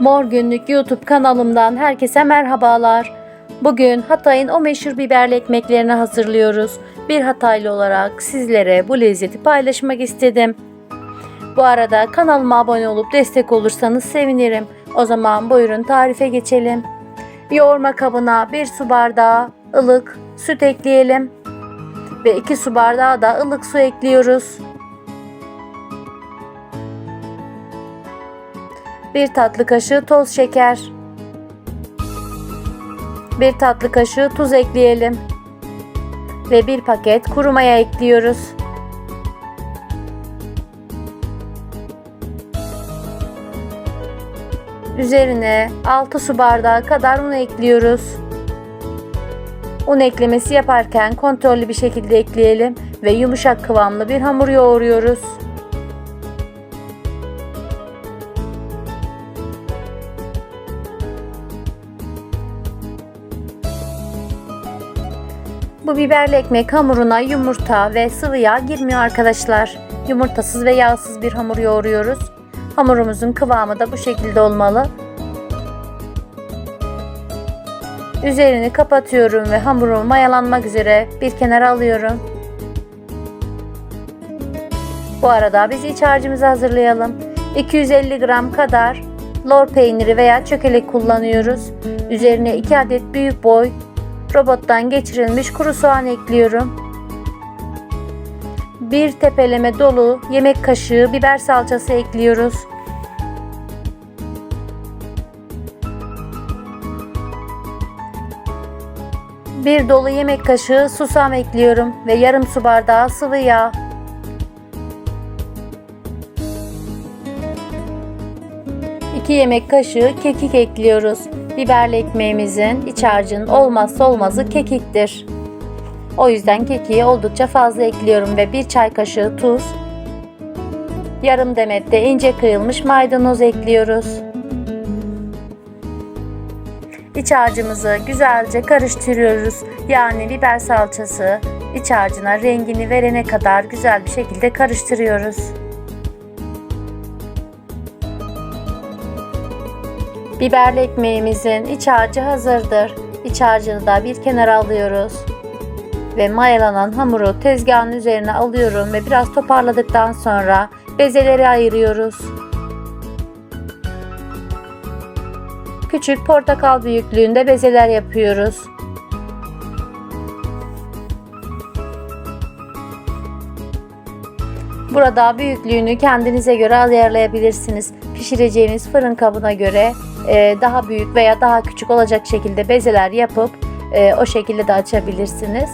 Mor Günlük YouTube kanalımdan herkese merhabalar. Bugün Hatay'ın o meşhur biberli ekmeklerini hazırlıyoruz. Bir Hataylı olarak sizlere bu lezzeti paylaşmak istedim. Bu arada kanalıma abone olup destek olursanız sevinirim. O zaman buyurun tarife geçelim. Yoğurma kabına 1 su bardağı ılık süt ekleyelim. Ve 2 su bardağı da ılık su ekliyoruz. 1 tatlı kaşığı toz şeker. 1 tatlı kaşığı tuz ekleyelim. Ve 1 paket kuru maya ekliyoruz. Üzerine 6 su bardağı kadar un ekliyoruz. Un eklemesi yaparken kontrollü bir şekilde ekleyelim ve yumuşak kıvamlı bir hamur yoğuruyoruz. Bu biberli ekmek hamuruna yumurta ve sıvı yağ girmiyor arkadaşlar. Yumurtasız ve yağsız bir hamur yoğuruyoruz. Hamurumuzun kıvamı da bu şekilde olmalı. Üzerini kapatıyorum ve hamurumu mayalanmak üzere bir kenara alıyorum. Bu arada biz iç harcımızı hazırlayalım. 250 gram kadar lor peyniri veya çökelek kullanıyoruz. Üzerine 2 adet büyük boy robottan geçirilmiş kuru soğan ekliyorum. Bir tepeleme dolu yemek kaşığı biber salçası ekliyoruz. Bir dolu yemek kaşığı susam ekliyorum ve yarım su bardağı sıvı yağ. İki yemek kaşığı kekik ekliyoruz. Biberli ekmeğimizin iç harcının olmazsa olmazı kekiktir. O yüzden kekiği oldukça fazla ekliyorum ve bir çay kaşığı tuz, yarım demet de ince kıyılmış maydanoz ekliyoruz. İç harcımızı güzelce karıştırıyoruz. Yani biber salçası iç harcına rengini verene kadar güzel bir şekilde karıştırıyoruz. Biberli ekmeğimizin iç harcı hazırdır. İç harcını da bir kenara alıyoruz. Ve mayalanan hamuru tezgahın üzerine alıyorum ve biraz toparladıktan sonra bezeleri ayırıyoruz. Küçük portakal büyüklüğünde bezeler yapıyoruz. Burada büyüklüğünü kendinize göre ayarlayabilirsiniz. Pişireceğiniz fırın kabına göre e, daha büyük veya daha küçük olacak şekilde bezeler yapıp e, o şekilde de açabilirsiniz.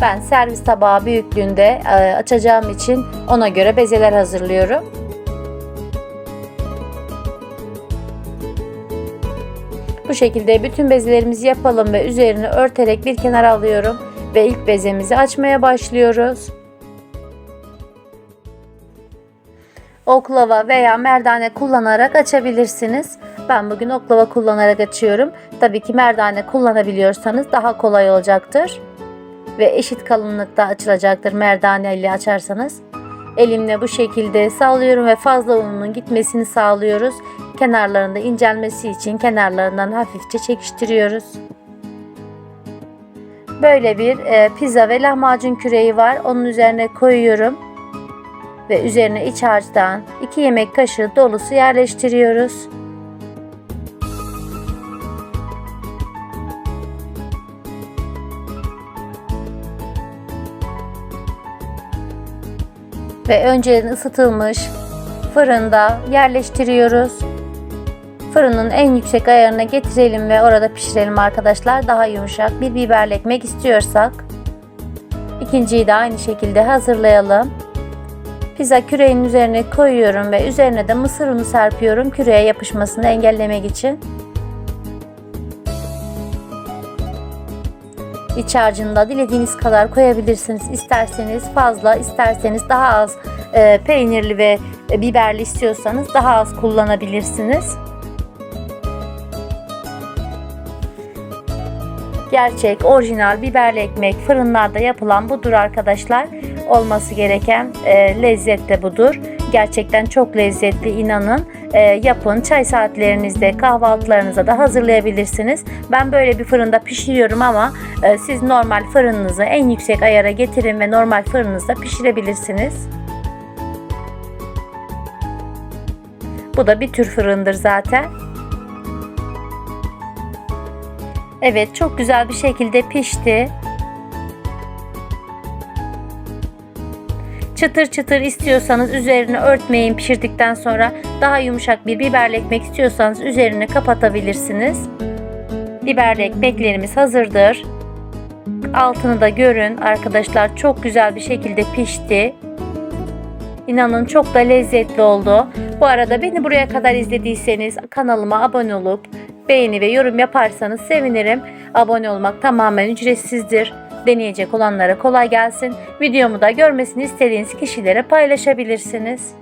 Ben servis tabağı büyüklüğünde e, açacağım için ona göre bezeler hazırlıyorum. Bu şekilde bütün bezelerimizi yapalım ve üzerini örterek bir kenara alıyorum ve ilk bezemizi açmaya başlıyoruz. Oklava veya merdane kullanarak açabilirsiniz. Ben bugün oklava kullanarak açıyorum. Tabii ki merdane kullanabiliyorsanız daha kolay olacaktır. Ve eşit kalınlıkta açılacaktır merdane ile açarsanız. Elimle bu şekilde sallıyorum ve fazla unun gitmesini sağlıyoruz. Kenarlarında incelmesi için kenarlarından hafifçe çekiştiriyoruz. Böyle bir e, pizza ve lahmacun küreği var. Onun üzerine koyuyorum ve üzerine iç harçtan 2 yemek kaşığı dolusu yerleştiriyoruz. Ve önceden ısıtılmış fırında yerleştiriyoruz. Fırının en yüksek ayarına getirelim ve orada pişirelim arkadaşlar. Daha yumuşak bir biberli ekmek istiyorsak. İkinciyi de aynı şekilde hazırlayalım. Pizza küreğinin üzerine koyuyorum ve üzerine de mısır unu serpiyorum küreğe yapışmasını engellemek için. İç harcını da dilediğiniz kadar koyabilirsiniz. İsterseniz fazla, isterseniz daha az e, peynirli ve e, biberli istiyorsanız daha az kullanabilirsiniz. Gerçek, orijinal biberli ekmek fırınlarda yapılan budur arkadaşlar olması gereken e, lezzet de budur. Gerçekten çok lezzetli inanın. E, yapın çay saatlerinizde kahvaltılarınıza da hazırlayabilirsiniz. Ben böyle bir fırında pişiriyorum ama e, siz normal fırınınızı en yüksek ayara getirin ve normal fırınınızda pişirebilirsiniz. Bu da bir tür fırındır zaten. Evet çok güzel bir şekilde pişti. Çıtır çıtır istiyorsanız üzerini örtmeyin pişirdikten sonra daha yumuşak bir biberli ekmek istiyorsanız üzerini kapatabilirsiniz. Biberli ekmeklerimiz hazırdır. Altını da görün arkadaşlar çok güzel bir şekilde pişti. İnanın çok da lezzetli oldu. Bu arada beni buraya kadar izlediyseniz kanalıma abone olup beğeni ve yorum yaparsanız sevinirim. Abone olmak tamamen ücretsizdir. Deneyecek olanlara kolay gelsin. Videomu da görmesini istediğiniz kişilere paylaşabilirsiniz.